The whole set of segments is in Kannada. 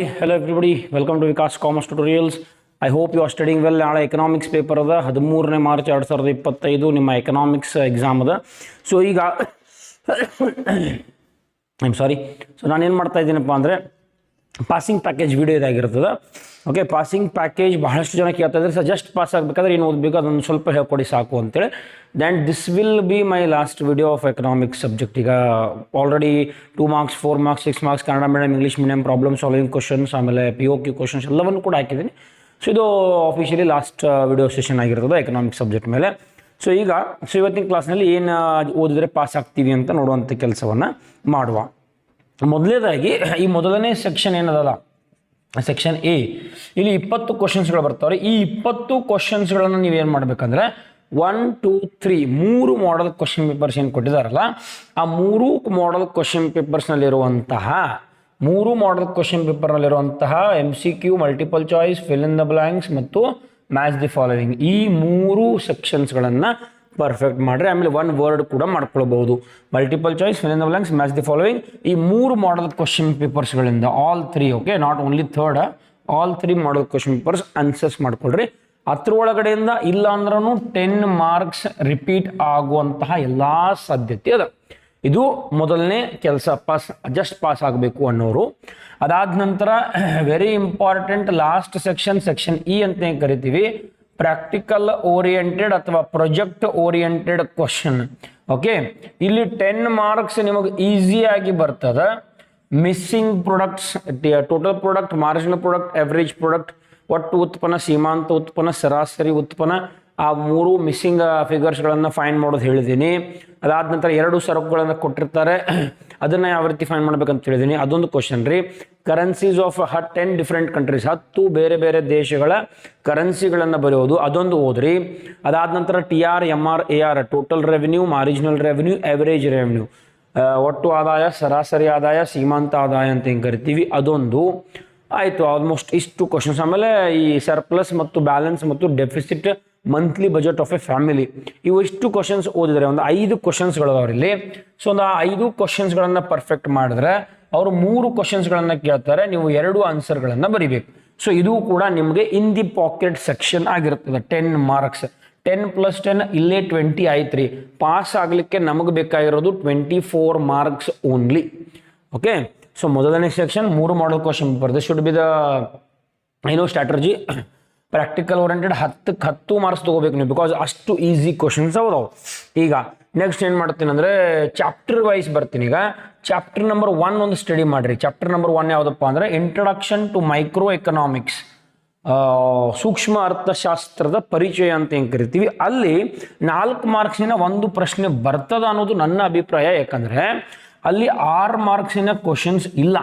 Hi, hello everybody welcome to Vikas commerce Tutorials. I hope you are studying well ನಾಳೆ ಎಕನಾಮಿಕ್ಸ್ ಪೇಪರ್ ಅದ. ಹದಿಮೂರನೇ ಮಾರ್ಚ್ ಎರಡು ಸಾವಿರದ ಇಪ್ಪತ್ತೈದು ನಿಮ್ಮ ಎಕನಾಮಿಕ್ಸ್ ಎಕ್ಸಾಮ್ ಅದ. ಸೊ ಈಗ ಐಮ್ ಸಾರಿ ಸೊ ನಾನು ಏನು ಮಾಡ್ತಾ ಇದ್ದೀನಪ್ಪ ಅಂದರೆ ಪಾಸಿಂಗ್ ಪ್ಯಾಕೇಜ್ ವಿಡಿಯೋ ಇದಾಗಿರ್ತದೆ. ಓಕೆ ಪಾಸಿಂಗ್ ಪ್ಯಾಕೇಜ್ ಬಹಳಷ್ಟು ಜನ ಕೇಳ್ತಾ ಇದ್ದಾರೆ ಸರ್ ಜಸ್ಟ್ ಪಾಸ್ ಆಗಬೇಕಾದ್ರೆ ಏನು ಓದಬೇಕು. ಅದೊಂದು ಸ್ವಲ್ಪ ಹೇಳ್ಕೊಡಿ ಸಾಕು ಅಂತೇಳಿ. Then this will be my last video of economics subject ಈಗ already two marks four marks six marks Kannada medium English medium problem solving questions ಆಮೇಲೆ ಪಿ ಓ ಕ್ಯೂ ಕ್ವಶನ್ಸ್ ಎಲ್ಲವನ್ನು ಕೂಡ ಹಾಕಿದ್ದೀನಿ. ಸೊ ಇದು ಆಫಿಷಿಯಲಿ ಲಾಸ್ಟ್ ವಿಡಿಯೋ ಸೆಷನ್ ಆಗಿರ್ತದೆ ಎಕನಾಮಿಕ್ಸ್ ಸಬ್ಜೆಕ್ಟ್ ಮೇಲೆ. ಸೊ ಈಗ ಸೊ ಇವತ್ತಿನ ಕ್ಲಾಸ್ನಲ್ಲಿ ಏನು ಓದಿದ್ರೆ ಪಾಸ್ ಆಗ್ತೀವಿ ಅಂತ ನೋಡುವಂಥ ಕೆಲಸವನ್ನು ಮಾಡುವ. ಮೊದಲನೇದಾಗಿ ಈ ಮೊದಲನೇ ಸೆಕ್ಷನ್ ಏನದಲ್ಲ? ಸೆಕ್ಷನ್ ಎ ಇಲ್ಲಿ ಇಪ್ಪತ್ತು ಕ್ವಶನ್ಸ್ಗಳು ಬರ್ತಾವೆ ಈ ಇಪ್ಪತ್ತು ಕ್ವಶನ್ಸ್ಗಳನ್ನು ನೀವೇನು ಮಾಡಬೇಕಂದ್ರೆ ಒನ್ ಟೂ ತ್ರೀ ಮೂರು ಮಾಡಲ್ ಕ್ವಶನ್ ಪೇಪರ್ಸ್ ಏನು ಕೊಟ್ಟಿದಾರಲ್ಲ, ಆ ಮೂರು ಮಾಡಲ್ ಕ್ವಶನ್ ಪೇಪರ್ಸ್ನಲ್ಲಿರುವಂತಹ ಮೂರು model question ಪೇಪರ್ನಲ್ಲಿರುವಂತಹ M C Q multiple choice fill in the blanks ಮತ್ತು ಮ್ಯಾಚ್ ದಿ ಫಾಲೋವಿಂಗ್ ಈ ಮೂರು ಸೆಕ್ಷನ್ಸ್ಗಳನ್ನು ಪರ್ಫೆಕ್ಟ್ ಮಾಡ್ರಿ ಆಮೇಲೆ ಒನ್ ವರ್ಡ್ ಕೂಡ ಮಾಡ್ಕೊಳ್ಬಹುದು. Multiple choice fill blanks match the following ಈ ಮೂರು model question ಪೇಪರ್ಸ್ಗಳಿಂದ all three okay not only third all three model question papers answers ಮಾಡ್ಕೊಳ್ರಿ. ಅದ್ರ ಒಳಗಡೆಯಿಂದ ಇಲ್ಲ ಅಂದ್ರೂ ಟೆನ್ ಮಾರ್ಕ್ಸ್ ರಿಪೀಟ್ ಆಗುವಂತಹ ಎಲ್ಲ ಸಾಧ್ಯತೆ ಅದ. ಇದು ಮೊದಲನೇ ಕೆಲಸ ಪಾಸ್ ಜಸ್ಟ್ ಪಾಸ್ ಆಗಬೇಕು ಅನ್ನೋರು. ಅದಾದ ನಂತರ very important last section section E ಅಂತ ಕರಿತೀವಿ. ಪ್ರಾಕ್ಟಿಕಲ್ ಓರಿಯೆಂಟೆಡ್ ಅಥವಾ ಪ್ರೊಜೆಕ್ಟ್ ಓರಿಯೆಂಟೆಡ್ ಕ್ವಶನ್ ಓಕೆ ಇಲ್ಲಿ ಟೆನ್ ಮಾರ್ಕ್ಸ್ ನಿಮಗೆ ಈಸಿಯಾಗಿ ಬರ್ತದೆ. Missing products total product marginal product average product ಒಟ್ಟು ಉತ್ಪನ್ನ, ಸೀಮಾಂತ ಉತ್ಪನ್ನ, ಸರಾಸರಿ ಉತ್ಪನ್ನ, ಆ ಮೂರು ಮಿಸ್ಸಿಂಗ್ ಫಿಗರ್ಸ್ಗಳನ್ನು ಫೈನ್ ಮಾಡೋದು ಹೇಳಿದ್ದೀನಿ ಅದಾದ ನಂತರ ಎರಡು ಸರಕುಗಳನ್ನು ಕೊಟ್ಟಿರ್ತಾರೆ. ಅದನ್ನು ಯಾವ ರೀತಿ ಫೈನ್ ಮಾಡ್ಬೇಕಂತ ಹೇಳಿದ್ದೀನಿ ಅದೊಂದು ಕ್ವಶನ್ ರೀ. Currencies of uh ten different countries ಹತ್ತು ಬೇರೆ ಬೇರೆ ದೇಶಗಳ ಕರೆನ್ಸಿಗಳನ್ನು ಬರೆಯೋದು. ಅದೊಂದು ಓದ್ರಿ. ಅದಾದ ನಂತರ T R M R A R total revenue marginal revenue average revenue ಒಟ್ಟು ಆದಾಯ, ಸರಾಸರಿ ಆದಾಯ, ಸೀಮಾಂತ ಆದಾಯ ಅಂತ ಹೆಂಗೆ ಕರಿತೀವಿ. ಅದೊಂದು. ಆಯಿತು ಆಲ್ಮೋಸ್ಟ್ ಇಷ್ಟು ಕ್ವಶನ್ಸ್ ಆಮೇಲೆ ಈ ಸರ್ಪ್ಲಸ್ ಮತ್ತು ಬ್ಯಾಲೆನ್ಸ್ ಮತ್ತು deficit monthly budget of a family ಇವು ಇಷ್ಟು ಕ್ವಶನ್ಸ್ ಓದಿದರೆ ಒಂದು ಐದು ಕ್ವಶನ್ಸ್ಗಳದವ್ರು ಇಲ್ಲಿ. ಸೊ ಒಂದು ಆ ಐದು ಕ್ವಶನ್ಸ್ಗಳನ್ನು ಪರ್ಫೆಕ್ಟ್ ಮಾಡಿದ್ರೆ ಅವರು ಮೂರು ಕ್ವಶನ್ಸ್ಗಳನ್ನು ಕೇಳ್ತಾರೆ, ನೀವು ಎರಡು ಆನ್ಸರ್ಗಳನ್ನು ಬರಿಬೇಕು. ಸೊ ಇದು ಕೂಡ ನಿಮಗೆ ಇನ್ ದಿ ಪಾಕೆಟ್ ಸೆಕ್ಷನ್ ಆಗಿರ್ತದೆ ten marks ten plus ten ಇಲ್ಲೇ ಟ್ವೆಂಟಿ ಆಯ್ತು ರೀ ಪಾಸ್ ಆಗಲಿಕ್ಕೆ ನಮಗೆ ಬೇಕಾಗಿರೋದು twenty four marks only okay so ಮೊದಲನೇ ಸೆಕ್ಷನ್ ಮೂರು model question paper should be the ಏನೋ ಸ್ಟ್ರಾಟರ್ಜಿ ಪ್ರಾಕ್ಟಿಕಲ್ ಓರಿಯೆಂಟೆಡ್ ಹತ್ತಕ್ಕೆ ಹತ್ತು ಮಾರ್ಕ್ಸ್ ತೊಗೋಬೇಕು ನೀವು ಬಿಕಾಸ್ ಅಷ್ಟು ಈಸಿ ಕ್ವಶನ್ಸ್ ಅದಾವೆ ಈಗ ನೆಕ್ಸ್ಟ್ ಏನು ಮಾಡ್ತೀನಿ ಅಂದರೆ ಚಾಪ್ಟರ್ ವೈಸ್ ಬರ್ತೀನಿ. ಈಗ ಚಾಪ್ಟರ್ ನಂಬರ್ ಒನ್ ಒಂದು ಸ್ಟಡಿ ಮಾಡಿರಿ. ಚಾಪ್ಟರ್ ನಂಬರ್ ಒನ್ ಯಾವುದಪ್ಪ ಅಂದರೆ ಇಂಟ್ರಡಕ್ಷನ್ ಟು ಮೈಕ್ರೋ ಎಕನಾಮಿಕ್ಸ್ ಸೂಕ್ಷ್ಮ ಅರ್ಥಶಾಸ್ತ್ರದ ಪರಿಚಯ ಅಂತ ಏನು ಕರಿತೀವಿ? ಅಲ್ಲಿ ನಾಲ್ಕು ಮಾರ್ಕ್ಸಿನ ಒಂದು ಪ್ರಶ್ನೆ ಬರ್ತದ ಅನ್ನೋದು ನನ್ನ ಅಭಿಪ್ರಾಯ. ಯಾಕಂದರೆ ಅಲ್ಲಿ ಆರು ಮಾರ್ಕ್ಸಿನ ಕ್ವಶನ್ಸ್ ಇಲ್ಲ.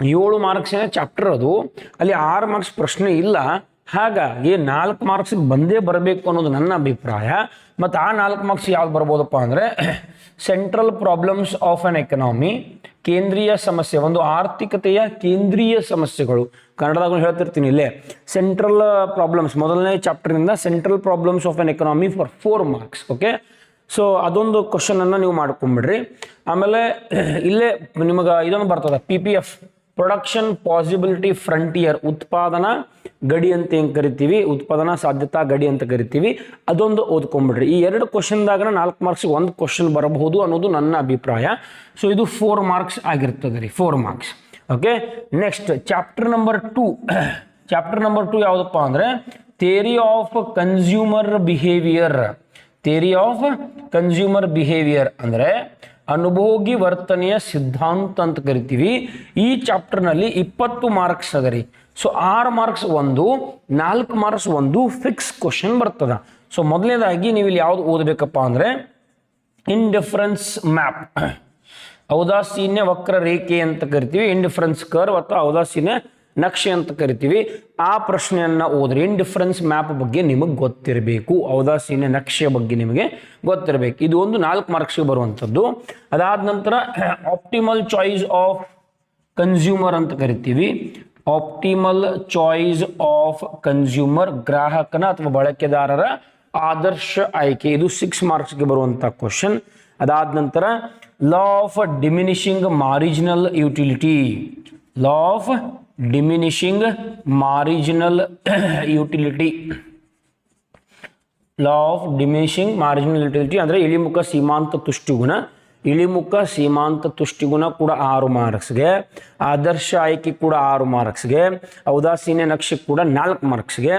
ಏಳು ಮಾರ್ಕ್ಸಿನ ಚಾಪ್ಟರ್ ಅದು. ಅಲ್ಲಿ ಆರು ಮಾರ್ಕ್ಸ್ ಪ್ರಶ್ನೆ ಇಲ್ಲ. ಹಾಗಾಗಿ ನಾಲ್ಕು ಮಾರ್ಕ್ಸಿಗೆ ಬಂದೇ ಬರಬೇಕು ಅನ್ನೋದು ನನ್ನ ಅಭಿಪ್ರಾಯ. ಮತ್ತು ಆ ನಾಲ್ಕು ಮಾರ್ಕ್ಸ್ ಯಾವ್ದು ಬರ್ಬೋದಪ್ಪ ಅಂದರೆ central problems of an economy ಕೇಂದ್ರೀಯ ಸಮಸ್ಯೆ, ಒಂದು ಆರ್ಥಿಕತೆಯ ಕೇಂದ್ರೀಯ ಸಮಸ್ಯೆಗಳು. ಕನ್ನಡದಾಗ ಹೇಳ್ತಿರ್ತೀನಿ ಇಲ್ಲೇ. ಸೆಂಟ್ರಲ್ ಪ್ರಾಬ್ಲಮ್ಸ್ ಮೊದಲನೇ ಚಾಪ್ಟರ್ನಿಂದ central problems of an economy for four marks okay so ಅದೊಂದು ಕ್ವಶನನ್ನು ನೀವು ಮಾಡ್ಕೊಂಬಿಡ್ರಿ. ಆಮೇಲೆ ಇಲ್ಲೇ ನಿಮಗೆ ಇದೊಂದು ಬರ್ತದೆ P P F production possibility frontier ಉತ್ಪಾದನಾ ಗಡಿ ಅಂತ ಏನು ಕರಿತೀವಿ? ಉತ್ಪಾದನಾ ಸಾಧ್ಯತಾ ಗಡಿ ಅಂತ ಕರಿತೀವಿ. ಅದೊಂದು ಓದ್ಕೊಂಬಿಡ್ರಿ ಈ ಎರಡು ಕ್ವಶನ್ದಾಗ ನಾಲ್ಕು ಮಾರ್ಕ್ಸ್ ಒಂದು ಕ್ವಶನ್ ಬರಬಹುದು ಅನ್ನೋದು ನನ್ನ ಅಭಿಪ್ರಾಯ. ಸೊ ಇದು ಫೋರ್ ಮಾರ್ಕ್ಸ್ ಆಗಿರ್ತದೆ ರೀ four marks okay next chapter number two chapter number two ಯಾವುದಪ್ಪ ಅಂದರೆ theory of consumer behaviour theory of consumer behaviour ಅಂದರೆ ಅನುಭೋಗಿ ವರ್ತನೆಯ ಸಿದ್ಧಾಂತ ಅಂತ ಕರಿತೀವಿ. ಈ ಚಾಪ್ಟರ್ನಲ್ಲಿ ಇಪ್ಪತ್ತು ಮಾರ್ಕ್ಸ್ ಅದ ರೀ ಸೊ ಆರು ಮಾರ್ಕ್ಸ್ ಒಂದು, ನಾಲ್ಕು ಮಾರ್ಕ್ಸ್ ಒಂದು ಫಿಕ್ಸ್ ಕ್ವಶನ್ ಬರ್ತದ. ಸೊ ಮೊದಲನೇದಾಗಿ ನೀವು ಇಲ್ಲಿ ಯಾವ್ದು ಓದಬೇಕಪ್ಪ ಅಂದರೆ ಇಂಡಿಫರೆನ್ಸ್ ಮ್ಯಾಪ್ ಔದಾಸೀನ್ಯ ವಕ್ರ ರೇಖೆ ಅಂತ ಕರಿತೀವಿ. ಇಂಡಿಫರೆನ್ಸ್ ಕರ್ವ್ ಅಥವಾ ಔದಾಸೀನ್ಯ ನಕ್ಷೆ ಅಂತ ಕರಿತೀವಿ. ಆ ಪ್ರಶ್ನೆಯನ್ನ ಓದ್ರಿ. ಇಂಡಿಫರೆನ್ಸ್ ಮ್ಯಾಪ್ ಬಗ್ಗೆ ನಿಮಗೆ ಗೊತ್ತಿರಬೇಕು. ಔದಾಸೀನ ನಕ್ಷೆಯ ಬಗ್ಗೆ ನಿಮಗೆ ಗೊತ್ತಿರಬೇಕು. ಇದು ಒಂದು ನಾಲ್ಕು ಮಾರ್ಕ್ಸ್ಗೆ ಬರುವಂಥದ್ದು. ಅದಾದ ನಂತರ ಆಪ್ಟಿಮಲ್ ಚಾಯ್ಸ್ ಆಫ್ ಕನ್ಸ್ಯೂಮರ್ ಅಂತ ಕರಿತೀವಿ. ಆಪ್ಟಿಮಲ್ ಚಾಯ್ಸ್ ಆಫ್ ಕನ್ಸ್ಯೂಮರ್ ಗ್ರಾಹಕನ ಅಥವಾ ಬಳಕೆದಾರರ ಆದರ್ಶ ಆಯ್ಕೆ. ಇದು ಸಿಕ್ಸ್ ಮಾರ್ಕ್ಸ್ಗೆ ಬರುವಂಥ ಕ್ವಶನ್ ಅದಾದ ನಂತರ law of diminishing marginal utility law of diminishing marginal utility law of diminishing marginal utility ಅಂದರೆ ಇಳಿಮುಖ ಸೀಮಾಂತ ತುಷ್ಟಿಗುಣ. ಇಳಿಮುಖ ಸೀಮಾಂತ ತುಷ್ಟಿಗುಣ ಕೂಡ ಆರು ಮಾರ್ಕ್ಸ್ಗೆ. ಆದರ್ಶ ಆಯ್ಕೆ ಕೂಡ ಆರು ಮಾರ್ಕ್ಸ್ಗೆ. ಔದಾಸೀನ್ಯ ನಕ್ಷೆ ಕೂಡ ನಾಲ್ಕು ಮಾರ್ಕ್ಸ್ಗೆ.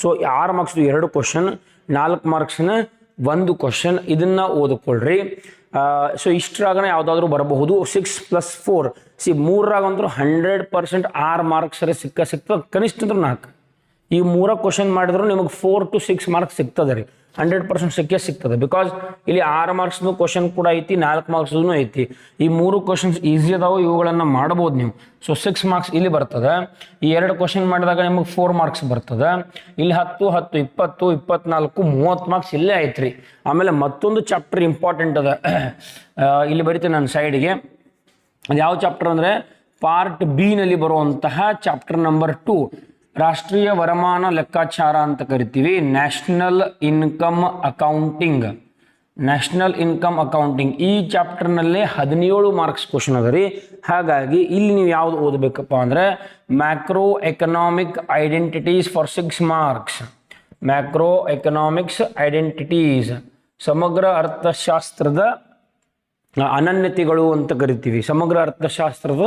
ಸೊ ಆರು ಮಾರ್ಕ್ಸ್ದು ಎರಡು ಕ್ವಶನ್ ನಾಲ್ಕು ಮಾರ್ಕ್ಸ್ನ ಒಂದು ಕ್ವಶನ್ ಇದನ್ನು ಓದಿಕೊಳ್ಳ್ರಿ ಸೊ ಇಷ್ಟರಾಗನ ಯಾವುದಾದ್ರೂ ಬರಬಹುದು. ಸಿಕ್ಸ್ ಪ್ಲಸ್ ಫೋರ್ ಸಿ ಮೂರರಾಗಂತೂ ಹಂಡ್ರೆಡ್ ಪರ್ಸೆಂಟ್ ಆರು ಮಾರ್ಕ್ಸ್ ಸಿಕ್ಕ ಸಿಕ್ತ ಕನಿಷ್ಠ ಅಂದ್ರೆ ನಾಲ್ಕು. ಈ ಮೂರ ಕ್ವಶನ್ ಮಾಡಿದ್ರು ನಿಮಗೆ ಫೋರ್ ಟು ಸಿಕ್ಸ್ ಮಾರ್ಕ್ಸ್ ಸಿಗ್ತದೆ ರೀ. ಹಂಡ್ರೆಡ್ ಪರ್ಸೆಂಟ್ ಸಿಕ್ಕೇ ಸಿಗ್ತದೆ. ಬಿಕಾಸ್ ಇಲ್ಲಿ ಆರು ಮಾರ್ಕ್ಸ್ನು ಕ್ವಶನ್ ಕೂಡ ಐತಿ, ನಾಲ್ಕು ಮಾರ್ಕ್ಸ್ನು ಐತಿ. ಈ ಮೂರು ಕ್ವಶನ್ಸ್ ಈಸಿ ಅದಾವು, ಇವುಗಳನ್ನು ಮಾಡ್ಬೋದು ನೀವು. ಸೊ ಸಿಕ್ಸ್ ಮಾರ್ಕ್ಸ್ ಇಲ್ಲಿ ಬರ್ತದೆ. ಈ ಎರಡು ಕ್ವಶನ್ ಮಾಡಿದಾಗ ನಿಮಗೆ ಫೋರ್ ಮಾರ್ಕ್ಸ್ ಬರ್ತದೆ. ಇಲ್ಲಿ ಹತ್ತು ಹತ್ತು, ಇಪ್ಪತ್ತು, ಇಪ್ಪತ್ನಾಲ್ಕು, ಮೂವತ್ತು ಮಾರ್ಕ್ಸ್ ಇಲ್ಲೇ ಐತ್ರಿ. ಆಮೇಲೆ ಮತ್ತೊಂದು ಚಾಪ್ಟರ್ ಇಂಪಾರ್ಟೆಂಟ್ ಅದ. ಇಲ್ಲಿ ಬರೀತೀನಿ ನನ್ನ ಸೈಡ್ಗೆ ಯಾವ ಚಾಪ್ಟರ್ ಅಂದರೆ ಪಾರ್ಟ್ ಬಿ ನಲ್ಲಿ ಬರುವಂತಹ ಚಾಪ್ಟರ್ ನಂಬರ್ ಟು ರಾಷ್ಟ್ರೀಯ ವರಮಾನ ಲೆಕ್ಕಾಚಾರ ಅಂತ ಕರಿತೀವಿ. National income accounting national income accounting ಈ ಚಾಪ್ಟರ್ನಲ್ಲೇ ಹದಿನೇಳು ಮಾರ್ಕ್ಸ್ ಕ್ವಶನ್ ಅದ ರೀ. ಹಾಗಾಗಿ ಇಲ್ಲಿ ನೀವು ಯಾವ್ದು ಓದಬೇಕಪ್ಪ ಅಂದರೆ macro economic identities for six marks macro economics identities ಸಮಗ್ರ ಅರ್ಥಶಾಸ್ತ್ರದ ಅನನ್ಯತೆಗಳು ಅಂತ ಕರಿತೀವಿ. ಸಮಗ್ರ ಅರ್ಥಶಾಸ್ತ್ರದ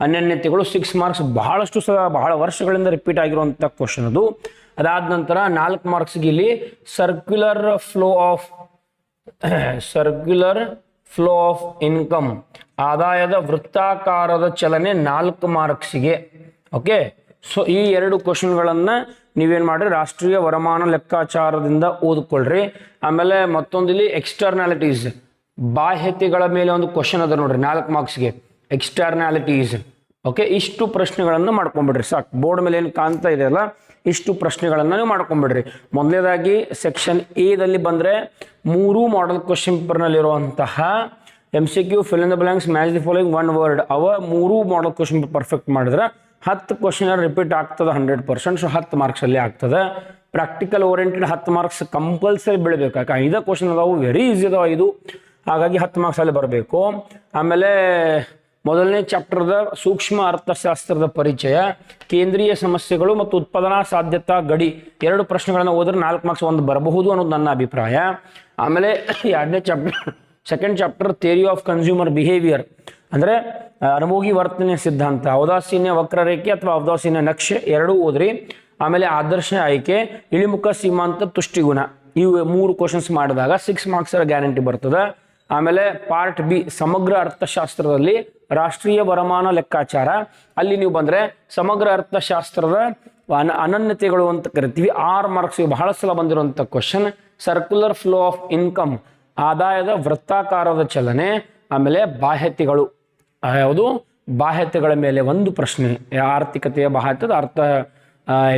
ಅನನ್ಯತೆಗಳು ಸಿಕ್ಸ್ ಮಾರ್ಕ್ಸ್ ಬಹಳಷ್ಟು ಸಲ ಬಹಳ ವರ್ಷಗಳಿಂದ ರಿಪೀಟ್ ಆಗಿರುವಂಥ ಕ್ವಶನ್ ಅದು. ಅದಾದ ನಂತರ ನಾಲ್ಕು ಮಾರ್ಕ್ಸ್ಗೆ ಇಲ್ಲಿ circular flow of circular flow of income ಆದಾಯದ ವೃತ್ತಾಕಾರದ ಚಲನೆ ನಾಲ್ಕು ಮಾರ್ಕ್ಸಿಗೆ ಓಕೆ ಸೊ ಈ ಎರಡು ಕ್ವಶನ್ಗಳನ್ನು ನೀವೇನು ಮಾಡ್ರಿ? ರಾಷ್ಟ್ರೀಯ ವರಮಾನ ಲೆಕ್ಕಾಚಾರದಿಂದ ಓದ್ಕೊಳ್ರಿ. ಆಮೇಲೆ ಮತ್ತೊಂದಿಲ್ಲಿ ಎಕ್ಸ್ಟರ್ನಾಲಿಟೀಸ್ ಬಾಹ್ಯತೆಗಳ ಮೇಲೆ ಒಂದು ಕ್ವಶನ್ ಅದ ನೋಡ್ರಿ ನಾಲ್ಕು ಮಾರ್ಕ್ಸ್ಗೆ ಎಕ್ಸ್ಟರ್ನಾಲಿಟೀಸ್ ಓಕೆ ಇಷ್ಟು ಪ್ರಶ್ನೆಗಳನ್ನು ಮಾಡ್ಕೊಂಬಿಡ್ರಿ ಸಾಕು. ಬೋರ್ಡ್ ಮೇಲೆ ಏನು ಕಾಣ್ತಾ ಇದೆಯಲ್ಲ, ಇಷ್ಟು ಪ್ರಶ್ನೆಗಳನ್ನು ನೀವು ಮಾಡ್ಕೊಂಬಿಡ್ರಿ. ಮೊದಲನೇದಾಗಿ ಸೆಕ್ಷನ್ ಎದಲ್ಲಿ ಬಂದರೆ ಮೂರು model question ಪೇಪರ್ನಲ್ಲಿರುವಂತಹ M C Q fill in the blanks match the following one word ಅವ ಮೂರು ಮಾಡಲ್ ಕ್ವಶನ್ ಪರ್ಫೆಕ್ಟ್ ಮಾಡಿದ್ರೆ ಹತ್ತು ಕ್ವಶನ್ ರಿಪೀಟ್ ಆಗ್ತದೆ ಹಂಡ್ರೆಡ್ ಪರ್ಸೆಂಟ್ ಸೊ ಹತ್ತು ಮಾರ್ಕ್ಸಲ್ಲಿ ಆಗ್ತದೆ. ಪ್ರಾಕ್ಟಿಕಲ್ ಓರಿಯೆಂಟೆಡ್ ಹತ್ತು ಮಾರ್ಕ್ಸ್ ಕಂಪಲ್ಸರಿ ಬೀಳಬೇಕು. ಯಾಕೆ? ಐದು ಕ್ವಶನ್ ಅದಾವು ವೆರಿ ಈಸಿ ಅದಾವ ಇದು. ಹಾಗಾಗಿ ಹತ್ತು ಮಾರ್ಕ್ಸಲ್ಲಿ ಬರಬೇಕು. ಆಮೇಲೆ ಮೊದಲನೇ ಚಾಪ್ಟರ್ದ ಸೂಕ್ಷ್ಮ ಅರ್ಥಶಾಸ್ತ್ರದ ಪರಿಚಯ, ಕೇಂದ್ರೀಯ ಸಮಸ್ಯೆಗಳು ಮತ್ತು ಉತ್ಪಾದನಾ ಸಾಧ್ಯತಾ ಗಡಿ ಎರಡು ಪ್ರಶ್ನೆಗಳನ್ನು ಓದಿದ್ರೆ ನಾಲ್ಕು ಮಾರ್ಕ್ಸ್ ಒಂದು ಬರಬಹುದು ಅನ್ನೋದು ನನ್ನ ಅಭಿಪ್ರಾಯ. ಆಮೇಲೆ ಎರಡನೇ chapter second chapter theory of consumer behaviour ಅಂದರೆ ಅನುಭೋಗಿ ವರ್ತನೆ ಸಿದ್ಧಾಂತ. ಔದಾಸೀನ್ಯ ವಕ್ರರೇಖೆ ಅಥವಾ ಔದಾಸೀನ್ಯ ನಕ್ಷೆ ಎರಡೂ ಓದ್ರಿ. ಆಮೇಲೆ ಆದರ್ಶ ಆಯ್ಕೆ, ಇಳಿಮುಖ ಸೀಮಾಂತ ತುಷ್ಟಿಗುಣ. ಇವು ಮೂರು ಕ್ವಶನ್ಸ್ ಮಾಡಿದಾಗ ಸಿಕ್ಸ್ ಮಾರ್ಕ್ಸರ ಗ್ಯಾರಂಟಿ ಬರ್ತದೆ. ಆಮೇಲೆ ಪಾರ್ಟ್ ಬಿ ಸಮಗ್ರ ಅರ್ಥಶಾಸ್ತ್ರದಲ್ಲಿ ರಾಷ್ಟ್ರೀಯ ವರಮಾನ ಲೆಕ್ಕಾಚಾರ. ಅಲ್ಲಿ ನೀವು ಬಂದರೆ ಸಮಗ್ರ ಅರ್ಥಶಾಸ್ತ್ರದ ಅನ, ಅನನ್ಯತೆಗಳು ಅಂತ ಕರಿತೀವಿ. ಆರ್ ಮಾರ್ಕ್ಸ್ ಬಹಳ ಸಲ ಬಂದಿರುವಂಥ question circular flow of income ಆದಾಯದ ವೃತ್ತಾಕಾರದ ಚಲನೆ, ಆಮೇಲೆ ಬಾಹ್ಯತೆಗಳು. ಯಾವುದು? ಬಾಹ್ಯತೆಗಳ ಮೇಲೆ ಒಂದು ಪ್ರಶ್ನೆ, ಆರ್ಥಿಕತೆಯ ಬಾಹ್ಯತದ ಅರ್ಥ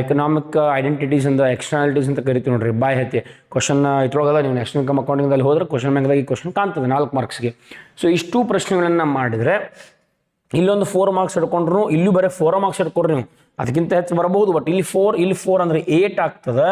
ಎಕನಾಮಿಕ್ ಐಡೆಂಟಿಟೀಸ್ ಅಂತ ಎಕ್ಸ್ಟರ್ನಾಲಿಟೀಸ್ ಅಂತ ಕರಿತೀವಿ ನೋಡ್ರಿ ಬಾಹ್ಯತೆ ಕ್ವಶನ್ ಇತ್ರೋಗಲ್ಲ ನೀವು ನೆಕ್ಸ್ಟ್ ಇನ್ಕಮ್ ಅಕೌಂಟಿಂಗಲ್ಲಿ ಹೋದ್ರೆ ಕ್ವಶನ್ ಬ್ಯಾಂಕ್ದಾಗ ಈ ಕ್ವಶನ್ ಕಾಣ್ತದೆ, ನಾಲ್ಕು ಮಾರ್ಕ್ಸ್ಗೆ ಸೊ ಇಷ್ಟು ಪ್ರಶ್ನೆಗಳನ್ನು ಮಾಡಿದರೆ, ಇಲ್ಲೊಂದು ಫೋರ್ ಮಾರ್ಕ್ಸ್ ಹಿಡ್ಕೊಂಡ್ರು ಇಲ್ಲೂ ಬರೀ ಫೋರ್ ಮಾರ್ಕ್ಸ್ ಹಿಡ್ಕೊಡ್ರಿ ನೀವು. ಅದಕ್ಕಿಂತ ಹೆಚ್ಚು ಬರಬಹುದು ಬಟ್ ಇಲ್ಲಿ ಫೋರ್ ಇಲ್ಲಿ ಫೋರ್ ಅಂದರೆ ಏಟ್ ಆಗ್ತದೆ,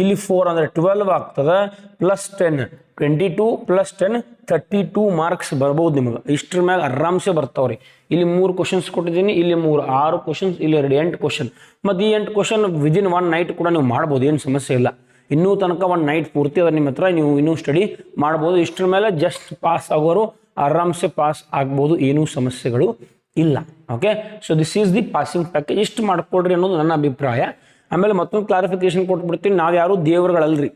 ಇಲ್ಲಿ ಫೋರ್ ಅಂದರೆ ಟ್ವೆಲ್ವ್ ಆಗ್ತದೆ plus ten twenty two plus ten thirty two marks ಬರ್ಬೋದು ನಿಮಗೆ. ಇಷ್ಟ್ರ ಮ್ಯಾಗ ಆರಾಮ್ಸೆ ಬರ್ತಾವ್ರಿ. ಇಲ್ಲಿ ಮೂರು ಕ್ವಶನ್ಸ್ ಕೊಟ್ಟಿದ್ದೀನಿ, ಇಲ್ಲಿ ಮೂರು ಆರು ಕ್ವಶನ್ಸ್ ಇಲ್ಲಿ ಎರಡು ಎಂಟು ಕ್ವಶನ್ ಮತ್ತು ಈ ಎಂಟು ಕ್ವಶನ್ ವಿದಿನ್ ಒನ್ ನೈಟ್ ಕೂಡ ನೀವು ಮಾಡ್ಬೋದು, ಏನು ಸಮಸ್ಯೆ ಇಲ್ಲ. ಇನ್ನೂ ತನಕ ಒನ್ ನೈಟ್ ಪೂರ್ತಿ ಅದ ನಿಮ್ಮ ಹತ್ರ, ನೀವು ಇನ್ನೂ ಸ್ಟಡಿ ಮಾಡ್ಬೋದು. ಇಷ್ಟ್ರ ಮೇಲೆ ಜಸ್ಟ್ ಪಾಸ್ ಆಗೋರು ಆರಾಮ್ಸೆ ಪಾಸ್ ಆಗ್ಬೋದು, ಏನೂ ಸಮಸ್ಯೆಗಳು ಇಲ್ಲ. Okay so this is the passing package ಇಷ್ಟು ಮಾಡ್ಕೊಡ್ರಿ ಅನ್ನೋದು ನನ್ನ ಅಭಿಪ್ರಾಯ. ಆಮೇಲೆ ಮತ್ತೊಂದು ಕ್ಲಾರಿಫಿಕೇಶನ್ ಕೊಟ್ಬಿಡ್ತೀನಿ. ನಾವು ಯಾರು ದೇವರುಗಳಲ್ರಿ.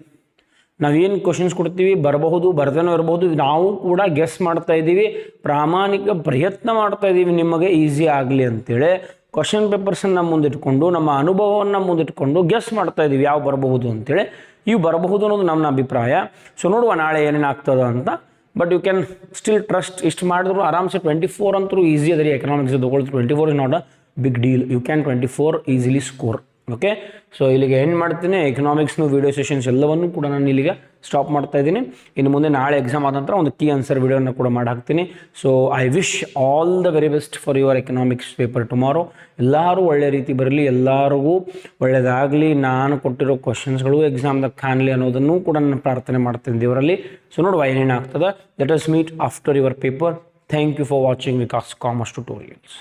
ನಾವೇನು ಕ್ವಶನ್ಸ್ ಕೊಡ್ತೀವಿ? ಬರಬಹುದು, ಬರ್ದೇನೋ ಇರಬಹುದು. ನಾವು ಕೂಡ ಗೆಸ್ ಮಾಡ್ತಾ ಇದ್ದೀವಿ. ಪ್ರಾಮಾಣಿಕ ಪ್ರಯತ್ನ ಮಾಡ್ತಾ ಇದ್ದೀವಿ ನಿಮಗೆ ಈಸಿ ಆಗಲಿ ಅಂತೇಳಿ. ಕ್ವಶನ್ ಪೇಪರ್ಸನ್ನು ಮುಂದಿಟ್ಕೊಂಡು, ನಮ್ಮ ಅನುಭವವನ್ನು ಮುಂದಿಟ್ಕೊಂಡು ಗೆಸ್ ಮಾಡ್ತಾ ಇದ್ದೀವಿ. ಯಾವ ಬರಬಹುದು ಅಂತೇಳಿ. ಇವು ಬರಬಹುದು ಅನ್ನೋದು ನಮ್ಮ ಅಭಿಪ್ರಾಯ. ಸೊ ನೋಡುವ ನಾಳೆ ಏನೇನು ಆಗ್ತದೆ ಅಂತ. But you can still trust ಇಷ್ಟು ಮಾಡಿದ್ರು ಆರಾಮ್ಸೆ ಟ್ವೆಂಟಿ ಫೋರ್ ಅಂತೂ ಈಸಿ ಅದ economics ತಗೊಳ್ತು twenty four is not a big deal you can twenty four easily score okay so ಇಲ್ಲಿಗೆ ಎಂಡ್ ಮಾಡ್ತೀನಿ. ಎಕನಾಮಿಕ್ಸ್ನು ವೀಡಿಯೋ ಸೆಷನ್ಸ್ ಎಲ್ಲವನ್ನೂ ಕೂಡ ನಾನು ಇಲ್ಲಿಗೆ ಸ್ಟಾಪ್ ಮಾಡ್ತಾ ಇದ್ದೀನಿ. ಇನ್ನು ಮುಂದೆ ನಾಳೆ ಎಕ್ಸಾಮ್ ಆದ ನಂತರ ಒಂದು ಕೀ ಆನ್ಸರ್ ವೀಡಿಯೋನ ಕೂಡ ಮಾಡಿ ಹಾಕ್ತೀನಿ so I wish all the very best for your economics paper tomorrow ಎಲ್ಲರೂ ಒಳ್ಳೆ ರೀತಿ ಬರಲಿ, ಎಲ್ಲರಿಗೂ ಒಳ್ಳೆಯದಾಗಲಿ ನಾನು ಕೊಟ್ಟಿರೋ ಕ್ವಶನ್ಸ್ಗಳು ಎಕ್ಸಾಮ್ದಾಗ ಕಾಣಲಿ ಅನ್ನೋದನ್ನು ಕೂಡ ನಾನು ಪ್ರಾರ್ಥನೆ ಮಾಡ್ತೀನಿ ದೇವರಲ್ಲಿ. ಸೊ ನೋಡುವ ಏನೇನು ಆಗ್ತದೆ. Let us meet after your paper thank you for watching Vikas commerce tutorials